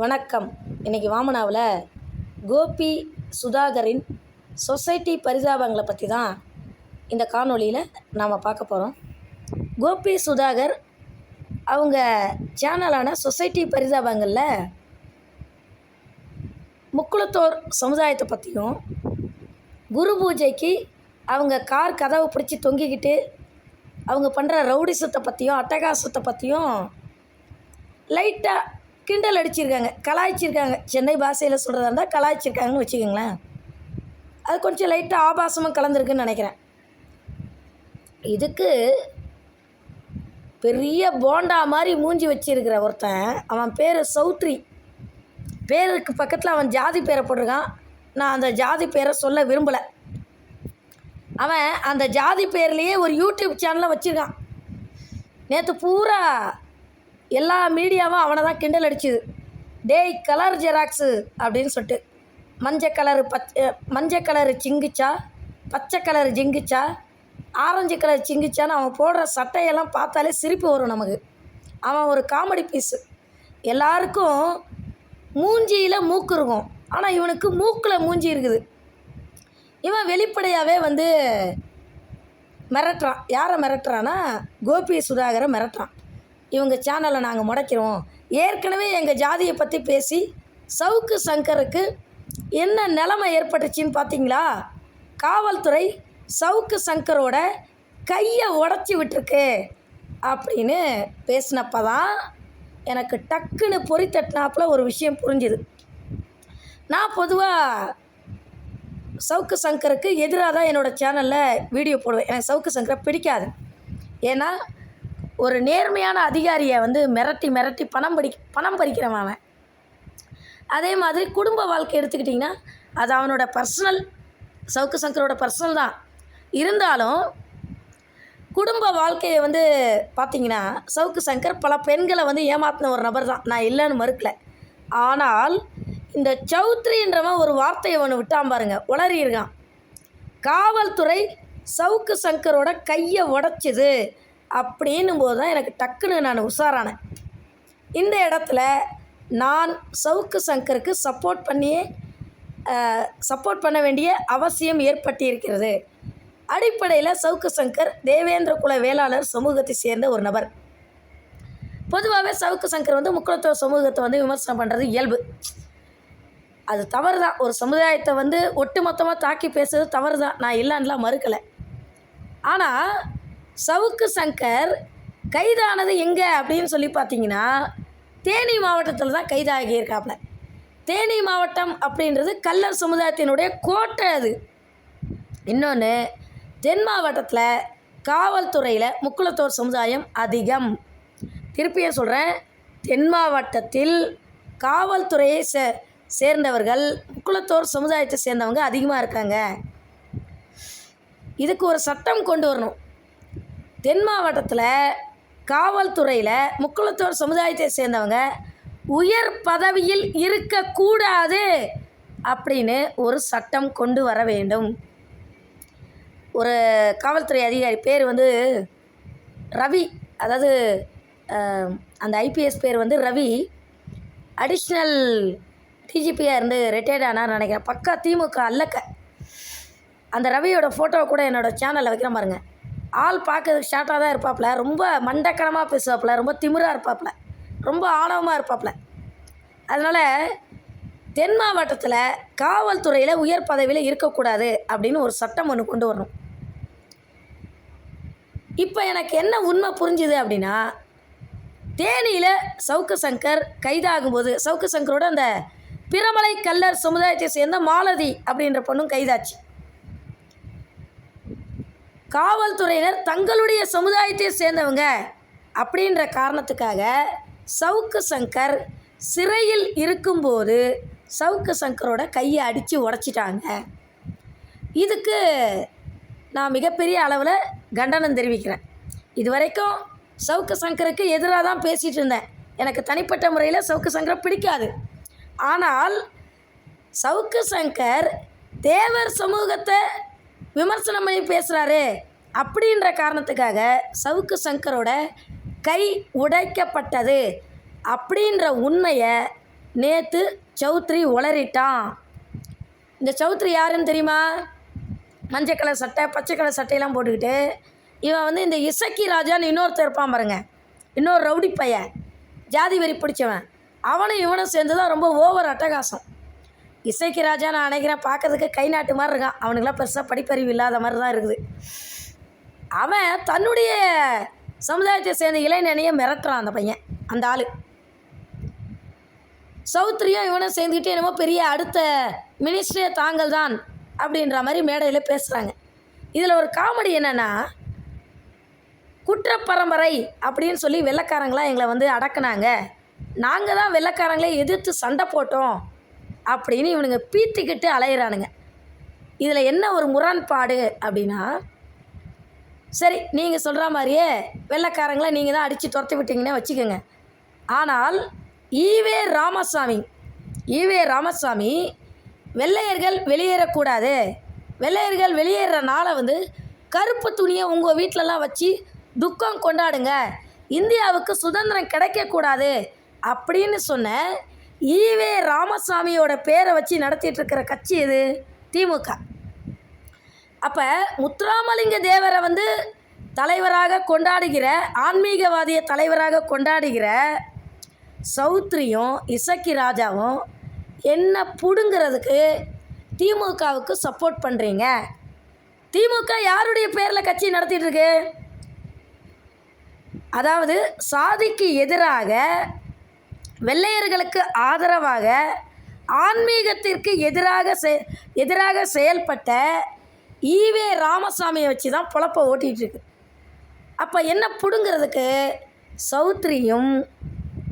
வணக்கம். இன்றைக்கி வாமனாவில் கோபி சுதாகரின் சொசைட்டி பரிதாபங்களை பற்றி தான் இந்த காணொளியில் நாம் பார்க்க போகிறோம் கோபி சுதாகர் அவங்க சேனலான சொசைட்டி பரிதாபங்களில் முக்குளத்தோர் சமுதாயத்தை பற்றியும் குரு பூஜைக்கு அவங்க கார் கதவை பிடிச்சி தொங்கிக்கிட்டு அவங்க பண்ணுற ரவுடிசத்தை பற்றியும் அட்டகாசத்தை பற்றியும் லைட்டாக கிண்டல் அடிச்சிருக்காங்க கலாய்ச்சிருக்காங்க. சென்னை பாஷையில் சொல்கிறதா இருந்தால் கலாய்ச்சிருக்காங்கன்னு வச்சுக்கோங்களேன். அது கொஞ்சம் லைட்டாக ஆபாசமாக கலந்துருக்குன்னு நினைக்கிறேன். இதுக்கு பெரிய போண்டா மாதிரி மூஞ்சி வச்சிருக்கிற ஒருத்தன் அவன் பேர் சௌத்ரி. பேருக்கு பக்கத்தில் அவன் ஜாதி பேரை போட்டிருக்கான். நான் அந்த ஜாதி பேரை சொல்ல விரும்பலை. அவன் அந்த ஜாதி பேர்லேயே ஒரு யூடியூப் சேனலை வச்சுருக்கான். நேற்று பூரா எல்லா மீடியாவும் அவனை தான் கிண்டல் அடிச்சுது. டேய் கலர் ஜெராக்ஸு அப்படின்னு சொல்லிட்டு. மஞ்சள் கலரு பச்சை மஞ்சள் கலரு சிங்கிச்சா? பச்சை கலர் ஜிங்கிச்சா? ஆரஞ்சு கலர் சிங்கிச்சான்னு அவன் போடுற சட்டையெல்லாம் பார்த்தாலே சிரிப்பு வரும் நமக்கு. அவன் ஒரு காமெடி பீஸு. எல்லாருக்கும் மூஞ்சியில் மூக்கு இருக்கும். ஆனால் இவனுக்கு மூக்கில் மூஞ்சி இருக்குது. இவன் வெளிப்படையாகவே வந்து மிரட்டுறான். யாரை மிரட்டுறான்னா? கோபி சுதாகரை மிரட்டுறான். இவங்க சேனலை நாங்கள் முடக்கிறோம். ஏற்கனவே எங்கள் ஜாதியை பற்றி பேசி சவுக்கு சங்கருக்கு என்ன நிலமை ஏற்பட்டுச்சின்னு பார்த்தீங்களா காவல்துறை சவுக்கு சங்கரோட கையை உடச்சி விட்டுருக்கு அப்படின்னு பேசினப்போ தான் எனக்கு டக்குன்னு பொறி தட்டினாப்புல ஒரு விஷயம் புரிஞ்சுது. நான் பொதுவாக சவுக்கு சங்கருக்கு எதிராக தான் என்னோடய சேனலில் வீடியோ போடுவேன். எனக்கு சவுக்கு சங்கரை பிடிக்காது. ஏன்னா ஒரு நேர்மையான அதிகாரியை வந்து மிரட்டி மிரட்டி பணம் படி பணம் பறிக்கிறவன் அவன். அதே மாதிரி குடும்ப வாழ்க்கை எடுத்துக்கிட்டிங்கன்னா அது அவனோட பர்சனல் சவுக்கு சங்கரோட பர்சனல் தான். இருந்தாலும் குடும்ப வாழ்க்கையை வந்து பார்த்திங்கன்னா சவுக்கு சங்கர் பல பெண்களை வந்து ஏமாத்தின ஒரு நபர் தான். நான் இல்லைன்னு மறுக்கல. ஆனால் இந்த சௌத்ரின்றவன் ஒரு வார்த்தையை ஒன்று விட்டான் பாருங்க. உளறியிருக்கான் காவல்துறை சவுக்கு சங்கரோட கையை உடச்சிது. அப்படின்னும் போது தான் எனக்கு டக்குன்னு நான் உஷாரானேன். இந்த இடத்துல நான் சவுக்கு சங்கருக்கு சப்போர்ட் பண்ணியே சப்போர்ட் பண்ண வேண்டிய அவசியம் ஏற்பட்டிருக்கிறது. அடிப்படையில் சவுக்கு சங்கர் தேவேந்திர குல வேளாளர் சமூகத்தை சேர்ந்த ஒரு நபர். பொதுவாகவே சவுக்கு சங்கர் வந்து முக்கியத்துவ சமூகத்தை வந்து விமர்சனம் பண்ணுறது இயல்பு. அது தவறு தான் ஒரு சமுதாயத்தை வந்து ஒட்டுமொத்தமாக தாக்கி பேசுறது தவறு தான் நான் இல்லைன்னுலாம் மறுக்கலை. ஆனால் சவுக்கு சங்கர் கைதானது எங்கே அப்படின்னு சொல்லி பார்த்தீங்கன்னா தேனி மாவட்டத்தில் தான் கைதாகியிருக்காப்புல தேனி மாவட்டம் அப்படின்றது கல்லர் சமுதாயத்தினுடைய கோட்டை அது. இன்னொன்று தென் மாவட்டத்தில் காவல்துறையில் முக்குளத்தோர் சமுதாயம் அதிகம். திருப்பியும் சொல்கிறேன் தென் மாவட்டத்தில் காவல்துறையை சே சேர்ந்தவர்கள் முக்குளத்தோர் சமுதாயத்தை சேர்ந்தவங்க அதிகமாக இருக்காங்க. இதுக்கு ஒரு சட்டம் கொண்டு வரணும். தென் மாவட்டத்தில் காவல்துறையில் முக்குளத்தோர் சமுதாயத்தை சேர்ந்தவங்க உயர் பதவியில் இருக்கக்கூடாது அப்படின்னு ஒரு சட்டம் கொண்டு வர வேண்டும். ஒரு காவல்துறை அதிகாரி பேர் வந்து ரவி அதாவது அந்த ஐபிஎஸ் பேர் வந்து ரவி. அடிஷ்னல் டிஜிபியாக இருந்து ரிட்டையர்ட் ஆனார் நினைக்கிறேன். பக்கா திமுக அல்லக்க. அந்த ரவியோட ஃபோட்டோ கூட என்னோடய சேனலில் வைக்கிறேன் பாருங்க. ஆள் பார்க்கறதுக்கு ஷார்ட்டாக தான் இருப்பாப்புல. ரொம்ப மண்டக்கணமாக பேசுவாப்புல. ரொம்ப திமிராக இருப்பாப்புல. ரொம்ப ஆணவமாக இருப்பாப்புல. அதனால் தென் மாவட்டத்தில் காவல்துறையில் உயர் பதவியில் இருக்கக்கூடாது அப்படின்னு ஒரு சட்டம் ஒன்று கொண்டு வரணும். இப்போ எனக்கு என்ன உண்மை புரிஞ்சுது அப்படின்னா தேனியில் சவுக்கு சங்கர் கைதாகும்போது சவுக்கு சங்கரோட அந்த பிரமலை கல்லர் சமுதாயத்தை சேர்ந்த மாலதி அப்படின்ற பொண்ணும் கைதாச்சு. காவல்துறையினர் தங்களுடைய சமுதாயத்தை சேர்ந்தவங்க அப்படின்ற காரணத்துக்காக சவுக்கு சங்கர் சிறையில் இருக்கும்போது சவுக்கு சங்கரோட கையை அடித்து உடச்சிட்டாங்க. இதுக்கு நான் மிகப்பெரிய அளவில் கண்டனம் தெரிவிக்கிறேன். இது வரைக்கும் சவுக்கு சங்கருக்கு எதிராக தான் பேசிகிட்டு இருந்தேன். எனக்கு தனிப்பட்ட முறையில் சவுக்கு சங்கரை பிடிக்காது. ஆனால் சவுக்கு சங்கர் தேவர் சமூகத்தை விமர்சனம் பண்ணி பேசுகிறாரு அப்படின்ற காரணத்துக்காக சவுக்கு சங்கரோட கை உடைக்கப்பட்டது அப்படின்ற உண்மையை நேற்று சௌத்ரி உளறிட்டான். இந்த சௌத்ரி யாருன்னு தெரியுமா? மஞ்சள் கலர் சட்டை பச்சை கலர் சட்டையெல்லாம் போட்டுக்கிட்டு இவன் வந்து இந்த இசக்கி ராஜான்னு இன்னொருத்தர் இருப்பான் பாருங்க. இன்னொரு ரவுடி பையன். ஜாதி வெறி பிடிச்சவன். அவனும் இவனும் சேர்ந்து தான் ரொம்ப ஓவர் அட்டகாசம். இசைக்கு ராஜா நான் நினைக்கிறேன் பார்க்கறதுக்கு கை நாட்டு மாதிரி இருக்கான். அவனுக்குலாம் பெருசாக படிப்பறிவு இல்லாத மாதிரி தான் இருக்குது. அவன் தன்னுடைய சமுதாயத்தை சேர்ந்த இளைஞனையை மிரட்டுறான் அந்த பையன் அந்த ஆள். சௌத்ரியும் இவனும் சேர்ந்துக்கிட்டு என்னமோ பெரிய அடுத்த மினிஸ்டரே தாங்கள் தான் அப்படின்ற மாதிரி மேடையில் பேசுகிறாங்க இதில் ஒரு காமெடி என்னென்னா குற்றப்பரம்பரை அப்படின்னு சொல்லி வெள்ளைக்காரங்களாம் எங்களை வந்து அடக்குனாங்க. நாங்கள் தான் வெள்ளைக்காரங்களே எதிர்த்து சண்டை போட்டோம். அப்படின்னு இவனுங்க பீத்திக்கிட்டு அலையிறானுங்க. இதில் என்ன ஒரு முரண்பாடு அப்படின்னா சரி நீங்கள் சொல்கிற மாதிரியே வெள்ளைக்காரங்களை நீங்கள் தான் அடித்து துரத்தி விட்டீங்கன்னே வச்சுக்கோங்க. ஆனால் ஈவே ராமசாமி ஈவே ராமசாமி வெள்ளையர்கள் வெளியேறக்கூடாது. வெள்ளையர்கள் வெளியேற நாளை வந்து கருப்பு துணியை உங்கள் வீட்டிலலாம் வச்சு துக்கம் கொண்டாடுங்க. இந்தியாவுக்கு சுதந்திரம் கிடைக்கக்கூடாது அப்படின்னு சொன்ன ஈவே ராமசாமியோட பேரை வச்சு நடத்திட்டுருக்கிற கட்சி எது திமுக. அப்போ முத்துராமலிங்க தேவரை வந்து தலைவராக கொண்டாடுகிற ஆன்மீகவாதிய தலைவராக கொண்டாடுகிற சௌத்ரியும் இசக்கி ராஜாவும் என்ன பிடுங்கிறதுக்கு திமுகவுக்கு சப்போர்ட் பண்ணுறீங்க திமுக யாருடைய பேரில் கட்சி நடத்திட்டுருக்கு? அதாவது சாதிக்கு எதிராக வெள்ளையர்களுக்கு ஆதரவாக ஆன்மீகத்திற்கு எதிராக செ எதிராக செயல்பட்ட ஈவே ராமசாமியை வச்சு தான் பொழப்ப ஓட்டிகிட்ருக்கு. அப்போ என்ன பிடுங்கிறதுக்கு சௌத்ரியும்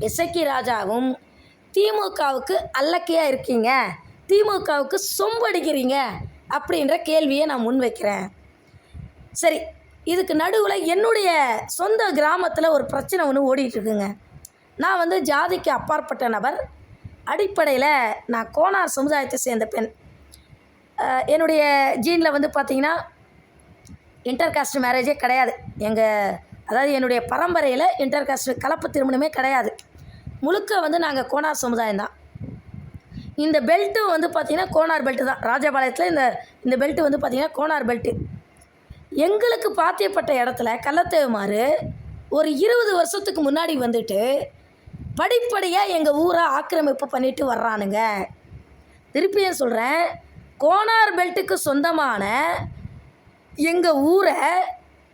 இசக்கி ராஜாவும் திமுகவுக்கு அல்லக்கையாக இருக்கீங்க? திமுகவுக்கு சொம்படிக்கிறீங்க அப்படின்ற கேள்வியை நான் முன்வைக்கிறேன் சரி இதுக்கு நடுவில் என்னுடைய சொந்த கிராமத்தில் ஒரு பிரச்சனை ஒன்று ஓடிட்டுருக்குங்க இருக்குங்க நான் வந்து ஜாதிக்கு அப்பாற்பட்ட நபர். அடிப்படையில் நான் கோனார் சமுதாயத்தை சேர்ந்த பெண். என்னுடைய ஜீனில் வந்து பார்த்திங்கன்னா இன்டர் காஸ்ட் மேரேஜே கிடையாது. எங்கள் அதாவது என்னுடைய பரம்பரையில் இன்டர் காஸ்ட் கலப்பு திருமணமே கிடையாது. முழுக்க வந்து நாங்கள் கோனார் சமுதாயம் தான். இந்த பெல்ட்டு வந்து பார்த்திங்கன்னா கோனார் பெல்ட்டு தான். ராஜபாளையத்தில் இந்த இந்த பெல்ட்டு வந்து பார்த்திங்கன்னா கோனார் பெல்ட்டு எங்களுக்கு பாத்தியப்பட்ட இடத்துல கள்ளத்தேவுமாறு ஒரு இருபது வருஷத்துக்கு முன்னாடி வந்துட்டு படிப்படியாக எங்கள் ஊரை ஆக்கிரமிப்பு பண்ணிட்டு வர்றானுங்க. திருப்பியும் சொல்கிறேன் கோனார் பெல்ட்டுக்கு சொந்தமான எங்கள் ஊரை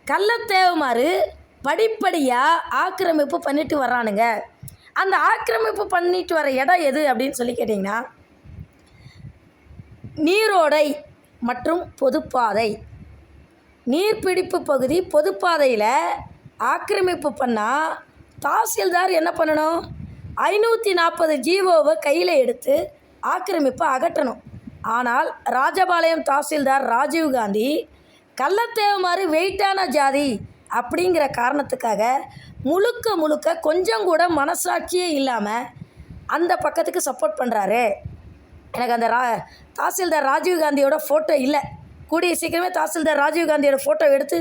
கள்ளத்தேவுமாறு படிப்படியாக ஆக்கிரமிப்பு பண்ணிட்டு வர்றானுங்க. அந்த ஆக்கிரமிப்பு பண்ணிட்டு வர இடம் எது அப்படின்னு சொல்லி கேட்டிங்கன்னா நீரோடை மற்றும் பொதுப்பாதை. நீர்பிடிப்பு பகுதி பொதுப்பாதையில் ஆக்கிரமிப்பு பண்ணால் தாசில்தார் என்ன பண்ணணும்? ஐநூற்றி நாற்பது ஜீவோவை கையில் எடுத்து ஆக்கிரமிப்பை அகற்றணும். ஆனால் ராஜபாளையம் தாசில்தார் ராஜீவ் ராஜீவ்காந்தி கள்ளத்தேவமாறு வெயிட்டான ஜாதி அப்படிங்கிற காரணத்துக்காக முழுக்க முழுக்க கொஞ்சம் கூட மனசாட்சியே இல்லாமல் அந்த பக்கத்துக்கு சப்போர்ட் பண்ணுறாரு எனக்கு அந்த ரா தாசில்தார் ராஜீவ் காந்தியோட ஃபோட்டோ இல்லை. கூடிய சீக்கிரமே தாசில்தார் ராஜீவ் காந்தியோட ஃபோட்டோ எடுத்து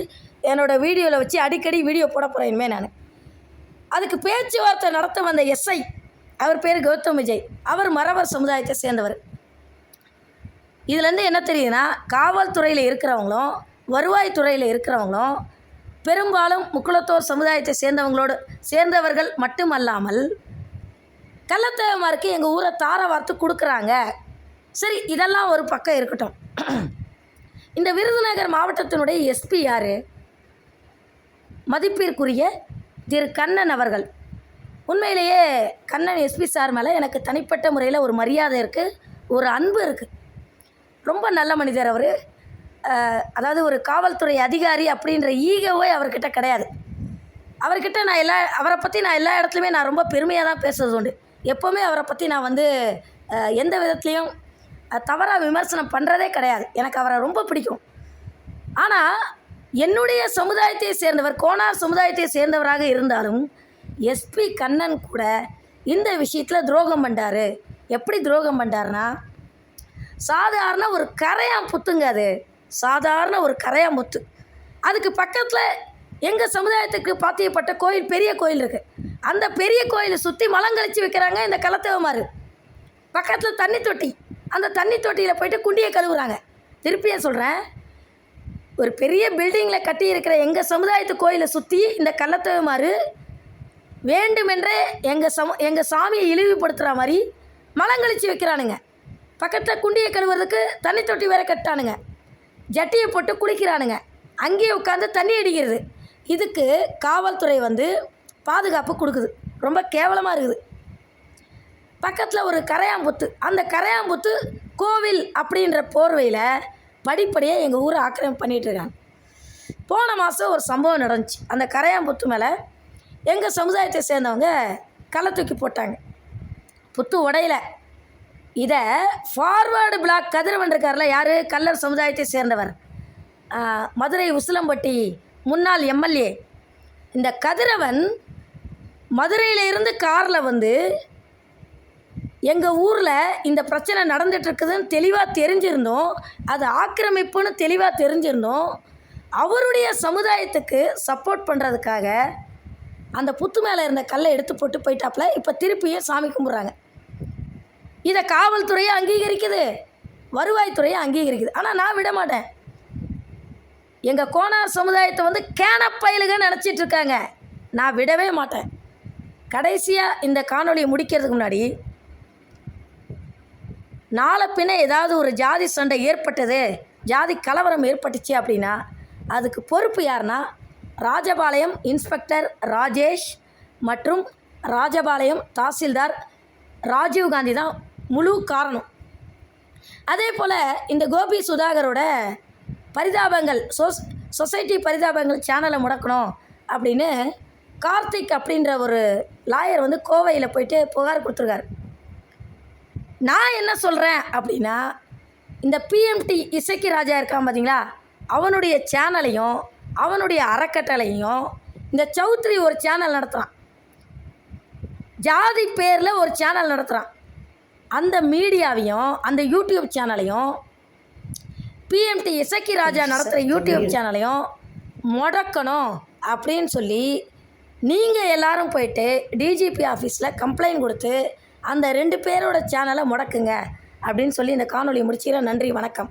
என்னோடய வீடியோவில் வச்சு அடிக்கடி வீடியோ போட போகிறேன் இனிமேல் நான். அதுக்கு பேச்சுவார்த்தை நடத்த வந்த எஸ்ஐ அவர் பேர் கௌதம் விஜய். அவர் மறவர் சமுதாயத்தை சேர்ந்தவர். இதுலேருந்து என்ன தெரியுதுன்னா காவல்துறையில் இருக்கிறவங்களும் வருவாய்த்துறையில் இருக்கிறவங்களும் பெரும்பாலும் முக்குளத்தோர் சமுதாயத்தை சேர்ந்தவங்களோடு சேர்ந்தவர்கள் மட்டுமல்லாமல் கள்ளத்தேவமாருக்கு எங்கள் ஊரை தார வார்த்து கொடுக்குறாங்க. சரி இதெல்லாம் ஒரு பக்கம் இருக்கட்டும். இந்த விருதுநகர் மாவட்டத்தினுடைய எஸ்பி யார்? மதிப்பிற்குரிய திரு கண்ணன் அவர்கள். உண்மையிலேயே கண்ணன் எஸ்பி சார் மேலே எனக்கு தனிப்பட்ட முறையில் ஒரு மரியாதை இருக்குது ஒரு அன்பு இருக்குது ரொம்ப நல்ல மனிதர் அவர். அதாவது ஒரு காவல்துறை அதிகாரி அப்படின்ற ஈகோவே அவர்கிட்ட கிடையாது. அவர்கிட்ட நான் எல்லா அவரை பற்றி நான் எல்லா இடத்துலையுமே நான் ரொம்ப பெருமையாக தான் பேசுறது உண்டு. எப்போவுமே அவரை பற்றி நான் வந்து எந்த விதத்துலேயும் தவறாக விமர்சனம் பண்ணுறதே கிடையாது. எனக்கு அவரை ரொம்ப பிடிக்கும். ஆனால் என்னுடைய சமுதாயத்தை சேர்ந்தவர் கோனார் சமுதாயத்தை சேர்ந்தவராக இருந்தாலும் எஸ்பி கண்ணன் கூட இந்த விஷயத்தில் துரோகம் பண்ணார் எப்படி துரோகம் பண்ணாருன்னா சாதாரண ஒரு கரையான் புத்துங்க அது. சாதாரண ஒரு கரையான் புத்து அதுக்கு பக்கத்தில் எங்கள் சமுதாயத்துக்கு பாத்தியப்பட்ட கோயில் பெரிய கோயில் இருக்குது அந்த பெரிய கோயிலை சுற்றி மலம் கழிச்சு வைக்கிறாங்க இந்த கலத்தேவமாறு பக்கத்தில் தண்ணி தொட்டி. அந்த தண்ணி தொட்டியில் போயிட்டு குண்டியை கழுவுறாங்க. திருப்பியும் சொல்கிறேன் ஒரு பெரிய பில்டிங்கில் கட்டி இருக்கிற எங்கள் சமுதாயத்து கோயிலை சுற்றி இந்த கள்ளத்தவமாறு வேண்டுமென்றே எங்கள் சம எங்கள் சாமியை இழிவுபடுத்துகிற மாதிரி மலங்கழிச்சு வைக்கிறானுங்க. பக்கத்தில் குண்டியை கழுவுறதுக்கு தண்ணி தொட்டி வேற கட்டானுங்க ஜட்டியை போட்டு குளிக்கிறானுங்க. அங்கேயே உட்காந்து தண்ணி அடிக்கிறது. இதுக்கு காவல்துறை வந்து பாதுகாப்பு கொடுக்குது. ரொம்ப கேவலமாக இருக்குது. பக்கத்தில் ஒரு கரையாம்புத்து. அந்த கரையாம்புத்து கோவில் அப்படின்ற போர்வையில் படிப்படியாக எங்கள் ஊரை ஆக்கிரமிப்பு பண்ணிகிட்ருக்காங்க போன மாதம் ஒரு சம்பவம் நடந்துச்சு. அந்த கரையாம்புத்து மேலே எங்கள் சமுதாயத்தை சேர்ந்தவங்க களை தூக்கி போட்டாங்க. புத்து உடையில. இதை ஃபார்வேர்டு பிளாக் கதிரவன் இருக்கார்ல யார்? கல்லர் சமுதாயத்தை சேர்ந்தவர். மதுரை உசிலம்பட்டி முன்னாள் எம்எல்ஏ. இந்த கதிரவன் மதுரையிலிருந்து காரில் வந்து எங்கள் ஊரில் இந்த பிரச்சனை நடந்துகிட்ருக்குதுன்னு தெளிவாக தெரிஞ்சிருந்தோம். அது ஆக்கிரமிப்புன்னு தெளிவாக தெரிஞ்சிருந்தோம். அவருடைய சமுதாயத்துக்கு சப்போர்ட் பண்ணுறதுக்காக அந்த புத்து மேலே இருந்த கல்லை எடுத்து போட்டு போயிட்டாப்புல இப்போ திருப்பியும் சாமி கும்பிட்றாங்க. இதை காவல்துறையை அங்கீகரிக்குது. வருவாய்த்துறையை அங்கீகரிக்குது. ஆனால் நான் விட மாட்டேன். எங்கள் கோனார் சமுதாயத்தை வந்து கேனப்பயலுகன்னு நினச்சிட்டு இருக்காங்க. நான் விடவே மாட்டேன். கடைசியாக இந்த காணொளியை முடிக்கிறதுக்கு முன்னாடி நாளை பின்ன ஏதாவது ஒரு ஜாதி சண்டை ஏற்பட்டது ஜாதி கலவரம் ஏற்பட்டுச்சு அப்படின்னா அதுக்கு பொறுப்பு யாருன்னா ராஜபாளையம் இன்ஸ்பெக்டர் ராஜேஷ் மற்றும் ராஜபாளையம் தாசில்தார் ராஜீவ்காந்தி தான் முழு காரணம். அதே போல் இந்த கோபி சுதாகரோட பரிதாபங்கள் சொஸ் சொசைட்டி பரிதாபங்கள் சேனலை முடக்கணும் அப்படின்னு கார்த்திக் அப்படின்ற ஒரு லாயர் வந்து கோவையில் போயிட்டு புகார் கொடுத்துருக்காரு. நான் என்ன சொல்கிறேன் அப்படின்னா இந்த பிஎம்டி இசைக்கு ராஜா இருக்கான் பார்த்தீங்களா அவனுடைய சேனலையும் அவனுடைய அறக்கட்டளையும் இந்த சௌத்ரி ஒரு சேனல் நடத்துகிறான் ஜாதி பேரில் ஒரு சேனல் நடத்துகிறான் அந்த மீடியாவையும் அந்த யூடியூப் சேனலையும் பிஎம்டி இசக்கி ராஜா நடத்துகிற யூடியூப் சேனலையும் முடக்கணும் அப்படின்னு சொல்லி நீங்கள் எல்லாரும் போயிட்டு டிஜிபி ஆஃபீஸில் கம்ப்ளைண்ட் கொடுத்து அந்த ரெண்டு பேரோட சேனலை முடக்குங்க அப்படின்னு சொல்லி இந்த காணொலியை முடிச்சுக்கிறேன். நன்றி வணக்கம்.